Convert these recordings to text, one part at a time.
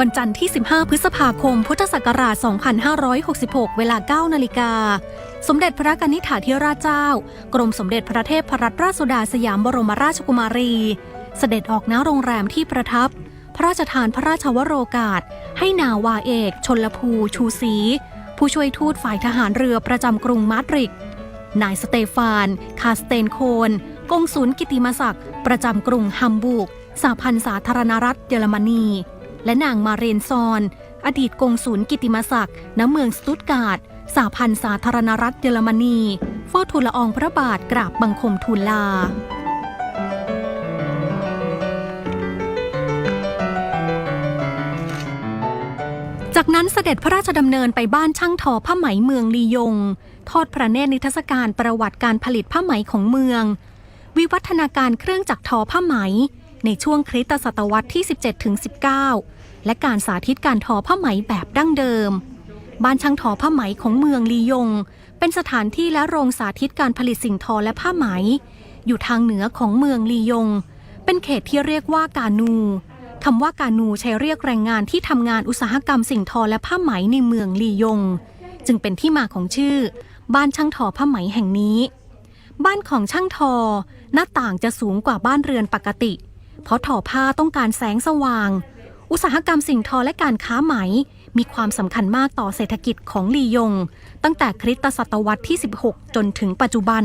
วันจันทร์ที่ 15 พฤษภาคม พุทธศักราช 2566 เวลา 9 นาฬิกา สมเด็จพระกนิษฐาธิราชเจ้า กรมสมเด็จพระเทพรัตนราชสุดาสยามบรมราชกุมารี เสด็จออกณโรงแรมที่ประทับ พระราชทานพระราชวโรกาส ให้นาวาเอก ชนลภู ชูศรีผู้ช่วยทูตฝ่ายทหารเรือประจำกรุงมาดริดนายสเตฟาน คาสเตนโคนกงศูนย์กิติมศักดิ์ประจำกรุงฮัมบูร์กสหพันธ์สาธารณรัฐเยอรมนี และนางมาเรนซอน อดีตกงศูนย์กิติมศักดิ์ณเมืองสตุตการ์ดสหพันธ์สาธารณรัฐเยอรมนีเฝ้าทูลละอองพระบาทกราบบังคมทูลลาจากนั้นเสด็จพระราชดำเนินไปบ้านช่างทอผ้าไหมเมืองลียง ทอดพระเนตรนิทรรศการประวัติการผลิตผ้าไหมของเมือง วิวัฒนาการเครื่องจักรทอผ้าไหม ในช่วงคริสตศตวรรษที่ 17ถึง19 และการสาธิตการทอผ้าไหมแบบดั้งเดิม บ้านช่างทอผ้าไหมของเมืองลียง เป็นสถานที่และโรงสาธิตการผลิตสิ่งทอและผ้าไหม อยู่ทางเหนือของเมืองลียง เป็นเขตที่เรียกว่ากานูคำว่ากานูใช้เรียกแรงงานที่ทำงานอุตสาหกรรมสิ่งทอและผ้าไหมในเมืองลียง จึงเป็นที่มาของชื่อ บ้านช่างทอผ้าไหมแห่งนี้ บ้านของช่างทอ หน้าต่างจะสูงกว่าบ้านเรือนปกติ เพราะทอผ้าต้องการแสงสว่าง อุตสาหกรรมสิ่งทอและการค้าไหม มีความสำคัญมากต่อเศรษฐกิจของลียง ตั้งแต่คริสตศตวรรษที่ 16 จนถึงปัจจุบัน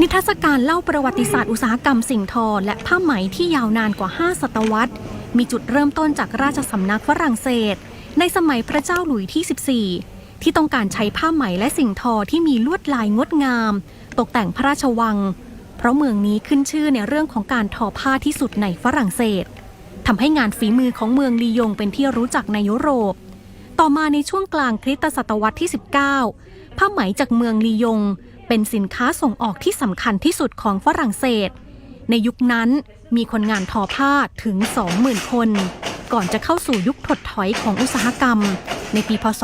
นิทรรศการเล่าประวัติศาสตร์อุตสาหกรรมสิ่งทอและผ้าไหมที่ยาวนานกว่า 5 ศตวรรษ มีจุดเริ่มต้นจากราชสำนักฝรั่งเศส ในสมัยพระเจ้าหลุยที่ 14 ที่ต้องการใช้ผ้าไหมและสิ่งทอที่มีลวดลายงดงาม ตกแต่งพระราชวัง เพราะเมืองนี้ขึ้นชื่อในเรื่องของการทอผ้าที่สุดในฝรั่งเศสทำให้งานฝีมือของเมืองลียงเป็นที่รู้จักในยุโรป ต่อมาในช่วงกลางคริสตศตวรรษที่ 19 ผ้าไหมจากเมืองลียง เป็นสินค้าส่งออกที่สำคัญที่สุดของฝรั่งเศส ในยุคนั้นมีคนงานทอผ้าถึง 20,000 คน ก่อนจะเข้าสู่ยุคถดถอยของอุตสาหกรรม ในปีพศ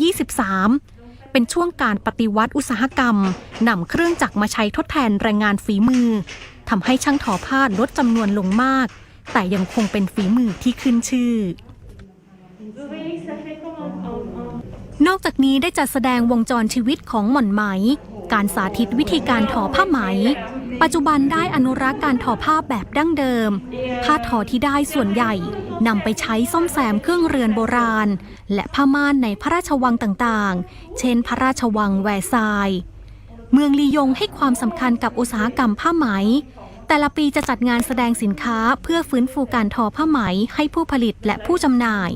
2423 เป็นช่วงการปฏิวัติอุตสาหกรรมนำเครื่องจักรมาใช้ทดแทนแรงงานฝีมือทำให้ช่างทอผ้าลดจำนวนลงมาก แต่ยังคงเป็นฝีมือที่ขึ้นชื่อ นอกจากนี้ได้จัดแสดงวงจรชีวิตของหม่อนไหม การสาธิตวิธีการทอผ้าไหม ปัจจุบันได้อนุรักษ์การทอผ้าแบบดั้งเดิม ผ้าทอที่ได้ส่วนใหญ่ นำไปใช้ซ่อมแซมเครื่องเรือนโบราณ และผ้าม่านในพระราชวังต่างๆ เช่นพระราชวังแวร์ซาย เมืองลียงให้ความสำคัญกับอุตสาหกรรมผ้าไหม แต่ละปีจะจัดงานแสดงสินค้าเพื่อฟื้นฟูการทอผ้าไหมให้ผู้ผลิตและผู้จำหน่าย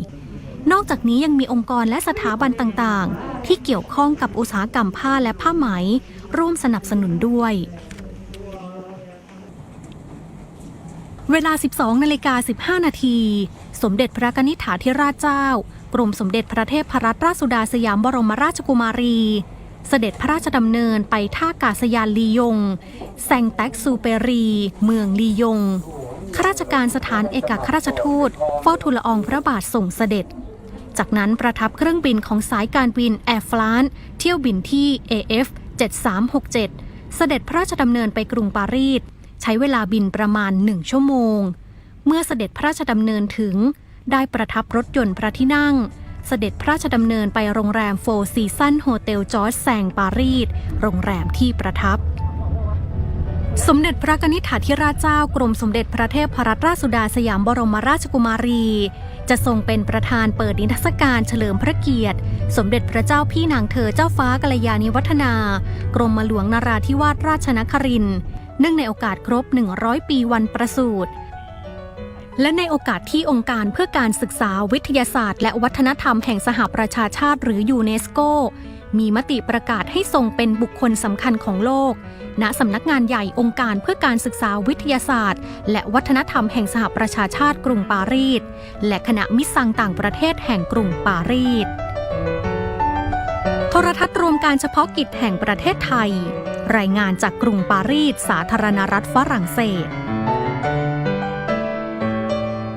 นอกจากนี้ยังมีองค์กรและสถาบันต่างๆ ที่เกี่ยวข้องกับอุตสาหกรรมผ้าและผ้าไหม ร่วมสนับสนุนด้วย เวลา 12นาฬิกา15 นาที สมเด็จพระกนิษฐาธิราชเจ้า กรมสมเด็จพระเทพรัตนราชสุดาสยามบรมราชกุมารี เสด็จพระราชดำเนินไปท่ากาศยานลียง แซงแต็กซูเปรี เมืองลียง ข้าราชการสถานเอกอัครราชทูตเฝ้าทูลอองพระบาทส่งเสด็จ จากนั้นประทับเครื่องบินของสายการบินแอร์ฟลานเที่ยวบินที่ AF 7367 เสด็จพระราชดำเนินไปกรุงปารีส ใช้เวลาบินประมาณ1ชั่วโมง เมื่อเสด็จพระราชดำเนินถึง ได้ประทับรถยนต์พระที่นั่ง เสด็จพระราชดำเนินไปโรงแรมโฟร์ซีซันโฮเทลจอร์จแซงปารีสโรงแรมที่ประทับสมเด็จพระกนิษฐาธิราชเจ้ากรมสมเด็จพระเทพรัตนราชสุดาสยามบรมราชกุมารี จะทรงเป็นประธานเปิดนิทรรศการเฉลิมพระเกียรติ สมเด็จพระเจ้าพี่นางเธอเจ้าฟ้ากัลยาณิวัฒนา กรมหลวงนราธิวาสราชนครินทร์ เนื่องในโอกาสครบ 100 ปีวันประสูติและในโอกาสที่องค์การเพื่อการศึกษาวิทยาศาสตร์ และวัฒนธรรมแห่งสหประชาชาติหรือยูเนสโก มีมติประกาศให้ทรงเป็นบุคคลสำคัญของโลก ณสำนักงานใหญ่องค์การเพื่อการศึกษาวิทยาศาสตร์ และวัฒนธรรมแห่งสหประชาชาติกรุงปารีสและคณะมิตรสังต่างประเทศแห่งกรุงปารีส ทรทัศน์รวมการเฉพาะกิจแห่งประเทศไทย รายงานจากกรุงปารีส สาธารณรัฐฝรั่งเศส